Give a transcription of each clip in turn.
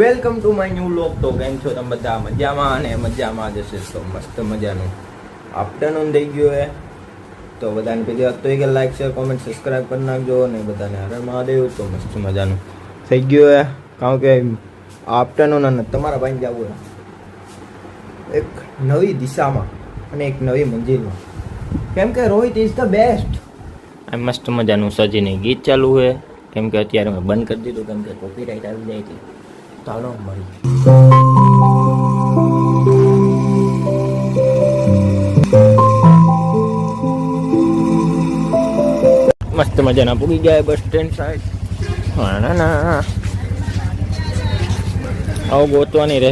Welcome to my new vlog તો કેમ છો તમે બધા? મજામાં અને મજામાં જશે તો મસ્ત મજાનું. આફ્ટરનૂન થઈ ગયું હે. તો બધાને પેલી વાત તો એ કે લાઈક શેર કોમેન્ટ સબસ્ક્રાઈબ કરી નાખજો અને બધાને હરે મહાદેવ. તો મસ્ત મજાનું. થઈ ગયું હે. કારણ કે આફ્ટરનૂન અને તમારા ભાઈને જવું હોય એક નવી દિશામાં અને એક નવી મંજિલમાં. કેમ કે રોહિત ઇઝ ધ બેસ્ટ આ મસ્ત મજાનું સજીને ગીત ચાલુ છે કેમ કે અત્યારે મેં બંધ કરી દીધું. કેમ કે કોપીરાઇટ આવી જાય છે. ચાલો મળી. મસ્ત મજાના પૂગી ગયા બસ સ્ટેન્ડ સાઈડ ના ના આવું ગોતવાની રહે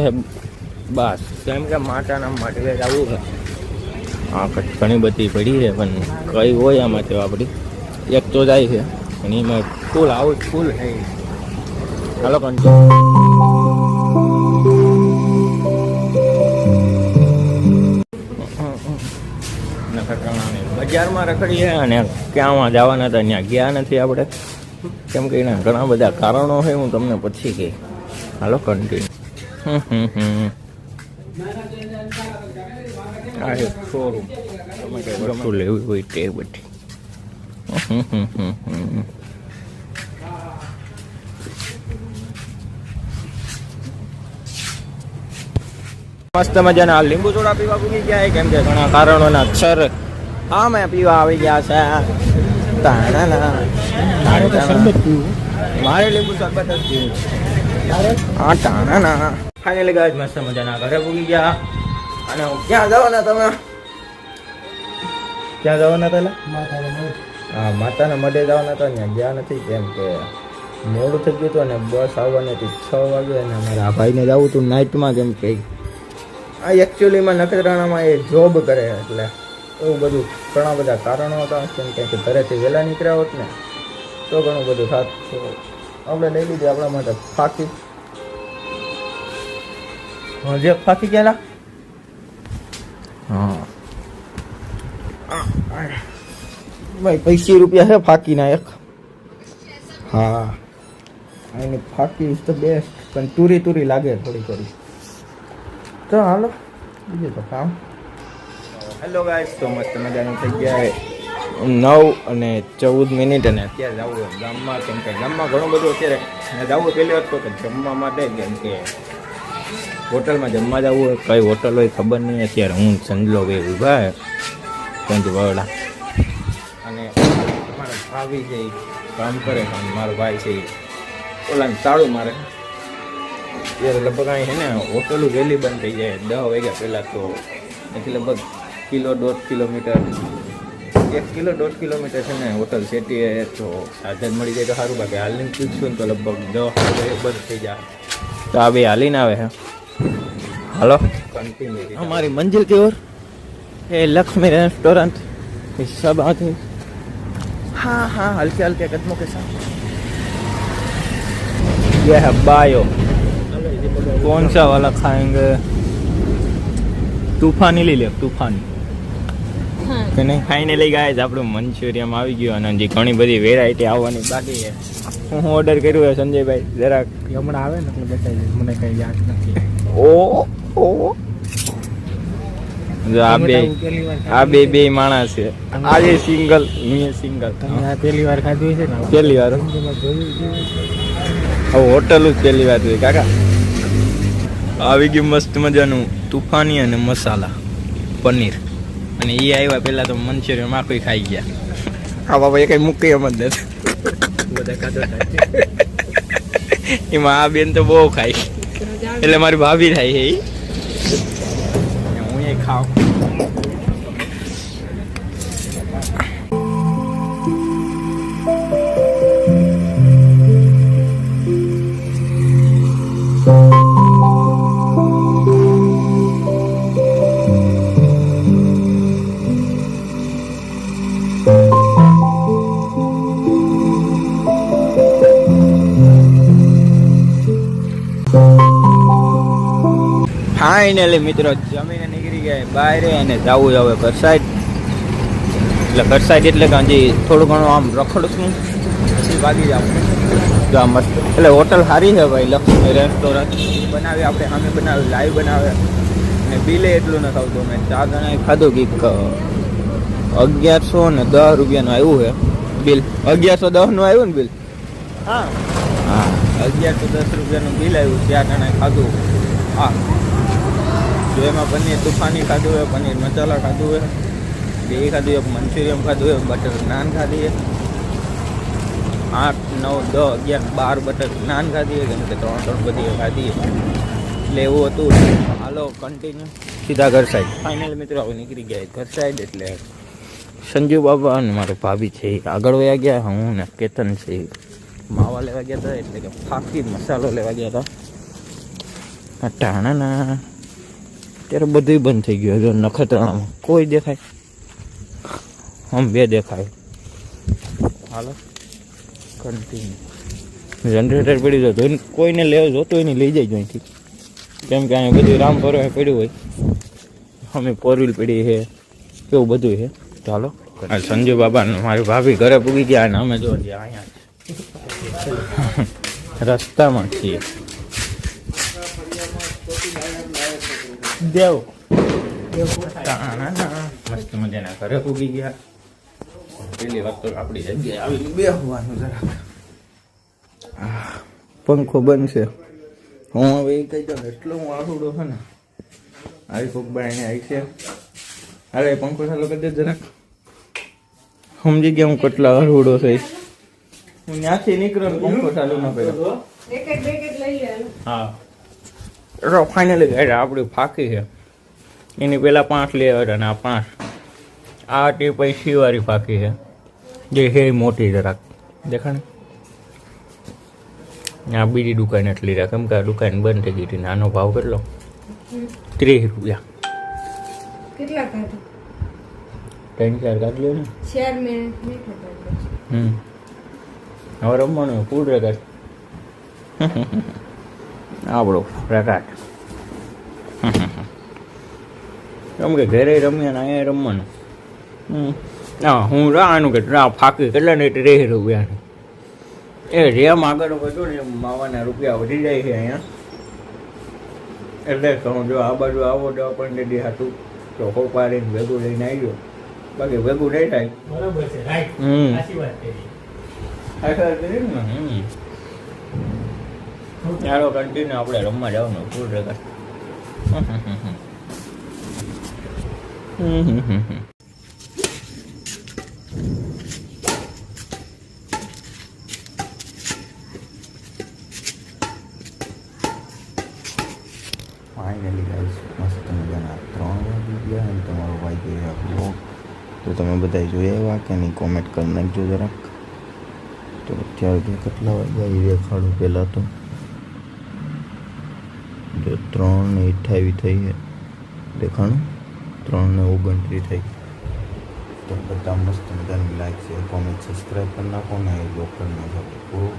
બસ. કેમ કે માતાના માટે આવું છે. આ ઘણી બધી પડી છે પણ કઈ હોય આમાં તો આપણી એક તો જાય છે. પણ એમાં ફૂલ આવું જ ફૂલ છે. હાલો કંટ્રોલ બજારમાં રખડીએ અને ક્યાંમાં જવાના હતા, ત્યાં ગયા નથી આપણે. કેમ કે એના ઘણા બધા કારણો છે, હું તમને પછી કહી. હાલો કન્ટિન્યુ હમ હમ આ એક શોરૂમ તમે કઈ લેવી હોય તે બધી. મસ્ત મજાના લીંબુ સોડા પીવા પૂગી ગયા કેમ કે ઘણા કારણોના અક્ષર હા મેં પીવા આવી ગયા છે. મારે લીંબુ શરબત જ પીવું હા હા ટાણાના ફાઇનલી ગાય મસ્ત મજાના ઘરે પૂગી ગયા. અને હું ક્યાં જવાના તમે? ક્યાં જવાના હતા હા માતાના મઢે જવાના હતા ત્યાં ગયા નથી કેમ કે મોડું થઈ ગયું હતું અને બસ આવવાની હતી છ વાગે અને અમારા ભાઈને જવું હતું નાઇટમાં કેમ કે આ એકચ્યુઅલીમાં નખત્રાણામાં એ જોબ કરે એટલે એવું બધું ઘણા બધા કારણો હતા કેમ કે ઘરેથી વહેલા નીકળ્યા હોત ને તો ઘણું બધું થાત. તો આપણે લઈ લીધી આપણા માટે ફાકી. હા જે ફાકી ગયેલા? હા. ભાઈ પૈસી રૂપિયા છે ફાકીના એક. હા. એની ફાકી ઇઝ ધ બેસ્ટ પણ તુરી તુરી લાગે થોડી થોડી. તો હાલો બીજું તો કામ. હેલો ગાઈસ તો મસ્ત મજાનું થઈ ગયા નવ અને ચૌદ મિનિટ અને અત્યારે જવું ગામમાં, કેમ કે ગામમાં ઘણું બધું અત્યારે જવું પહેલી વાત તો કે જમવા માટે કેમ કે હોટલમાં જમવા જવું હોય, કઈ હોટલ હોય ખબર નહીં, અત્યારે હું સંજલો ભાઈ ઊભા પંચવાડા અને મારા ભાવી છે કામ કરે મારો ભાઈ છે ઓલા ઓલાને તાળું મારે. ત્યારે લગભગ અહીં છે ને હોટલો વહેલી બંધ થઈ જાય દસ વાગ્યા પહેલાં તો એથી લગભગ કિલો દોઢ કિલોમીટર એક કિલો દોઢ કિલોમીટર છે ને હોટલ સેટી એ તો સાધન મળી જાય તો સારું બાકી હાલની પૂછશું ને તો લગભગ દસ વાગે બંધ થઈ જાય તો આ બે હાલીને આવે છે હાલો કન્ટિન્યુ हमारी मंजिल की ओर ये लक्ष्मी रेस्टोरेंट ये सब आते हैं हाँ हाँ हल्के हल्के कदमों के साथ ये है बायो कौन सा वाला खाएंगे तूफानी લઈ લે તૂફાની કે નહીં ફાઇનલી ગાય આપણું મંચુરિયમ આવી ગયું અને હજી ઘણી બધી વેરાયટી આવવાની બાકી છે હું હું ઓર્ડર કર્યું છે સંજયભાઈ જરાક એ હમણાં આવે ને એટલે બતાવી દે મને કઈ યાદ નથી ઓ ઓ જો આ બે ટમેટાનું પહેલી વાર આ બે બે માણસ છે આજે સિંગલ હું સિંગલ તમે આ પહેલી વાર ખાધું છે ને પહેલી વાર જિંદગીમાં જોયું જ નથી. હવે હોટલ જ પહેલી વાર જોઈ કાકા આવી ગયું મસ્ત મજાનું તુફાની અને મસાલા પનીર. અને એ આવ્યા પહેલા તો મંચુરિયન આખું ખાઈ ગયા. હા બાબા એ કઈ મૂકી એમ જ નથી. એમાં આ બેન તો બહુ ખાય. એટલે મારી ભાભી થાય છે હું એ ખાવ ફાઇનલી મિત્રો જમીને નીકળી ગયા. બહાર અને જવું હવે ઘરસાઈડ એટલે ઘરસાઈડ એટલે કે હજી થોડું ઘણું આમ રખડશું પછી ભાગી જાવ આ મસ્ત. એટલે હોટલ સારી છે ભાઈ લક્ષ્મી રેસ્ટોરન્ટ. બનાવી આપણે સામે બનાવી લાઈવ બનાવે. ને બિલે એટલું ન ખાવતું મેં ચાર જણાએ ખાધું કે અગિયારસો ને દસ રૂપિયાનું આવ્યું છે બિલ. અગિયારસો દસનું આવ્યું ને બિલ? હા. હા. અગિયારસો દસ રૂપિયાનું બિલ આવ્યું. ચાર જણાએ ખાધું. હા. જો એમાં પનીર તુફાની ખાધું હોય, પનીર મસાલા ખાધું હોય, બે ખાધું હોય, મંચુરિયન ખાધું હોય, બટર નાન ખાધી હોય. આઠ, નવ, દસ, અગિયાર, બાર બટર નાન ખાધી હોય, કેમ કે ત્રણ ત્રણ બધી ખાધી એટલે એવું હતું. હાલો કન્ટિન્યુ સીધા ઘર સાઈડ ફાઇનલ મિત્રો, હવે નીકળી ગયા ઘર સાઈડ એટલે સંજુ બાબા અને મારો ભાભી છે આગળ વયા ગયા, હું ને કેતન છે માવા લેવા ગયા હતા, એટલે કે ફાકી મસાલો લેવા ગયા હતા. ટાણા ત્યારે બધું બંધ થઈ ગયું જો નખત્રાણામાં કોઈ દેખાય. હમ બે દેખાય. હાલો. કન્ટિન્યુ જનરેટર પડી જતો એને કોઈને લેવો જોતો એને લઈ જાય અહીંથી. કેમ કે અહીંયા બધું રામ ફરવા પડ્યું હોય. અમે ફોર વ્હીલ પડી છે. એવું બધું છે. ચાલો સંજુ બાબા મારી ભાભી ઘરે પૂગી ગયા અને અમે જો અહીંયા. રસ્તામાં છીએ. દેવ. મસ્ત મજાના ઘરે ઉગી ગયા. પેલી વાત તો આપણી જગ્યાએ આવી બેહવાનું જરાક. આહ, પંખો બંધ છે. હું હવે એ કહી દઉં એટલો હું આહુડો છે ને. આવી કોક બાઈને આવી છે. અરે પંખો ચાલુ કરી દે જરાક. સમજી ગયા હું કેટલા આહુડો થઈશ હું ત્યાંથી નીકળ્યો પંખો ચાલુ ન કર્યો. હા. તો ફાઇનલી ગાડી આપણી ફાકી છે. એની પહેલાં પાંચ લેવા હતા અને આ પાંચ. આ તે પૈસી વાળી ફાકી છે. જે છે એ મોટી જરાક. દેખાણ. આ બીજી દુકાન એટલી રાખ કેમ કે આ દુકાન બંધ થઈ ગઈ હતી નાનો ભાવ કેટલો? ત્રીસ રૂપિયા. કેટલા ત્રણ ચાર કાઢ લ્યો ને. ચાર હમ. હવે રમવાનું ફૂલ રેકાટ આપણો રેકાટ કેમ કે ઘરે રમ્યા ને અહીંયા રમવાનું. હા હું રાહનું કે રા ફાકી કેટલા ને ત્રીસ રૂપિયાની એ રેમ આગળ વધો ને માવાના રૂપિયા વધી જાય છે અહીંયા. એટલે કહું જો આ બાજુ આવો તો આપણને હતું તો પાડીને ભેગું લઈને આવ્યો. બાકી ભેગું નહીં થાય. બરાબર છે રાઈટ. હમ. આખા કરી હમ. ચાલો કન્ટિન્યુ આપણે રમવા જવાનું, ફૂલ રેકર્ડ ફાઇનલી ગાઈસ મસ્ત મજાના ત્રણ વાગી ગયા તમારો ગયા બ્લોગ તો તમે બધા જોઈ આવ્યા કે નહીં? કોમેન્ટ કરી નાખજો જરાક. તો અત્યારે કેટલા વાગ્યા? એ દેખાડું પહેલાં તો. જો ત્રણ ને અઠાવી થઈ દેખાણું? ત્રણ ને ઓગણત્રીસ થઈ તો બધા મસ્ત મજાની લાઈક છે કોમેન્ટ સબસ્ક્રાઈબ કરી નાખો ને કરી નાખો પૂરું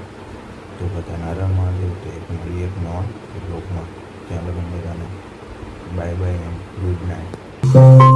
તો બધાને આરામ મહાદેવ તો એક મળી એક નવા લોકમાં ત્યાં લગન બધાને. બાય બાય એમ ગુડ નાઇટ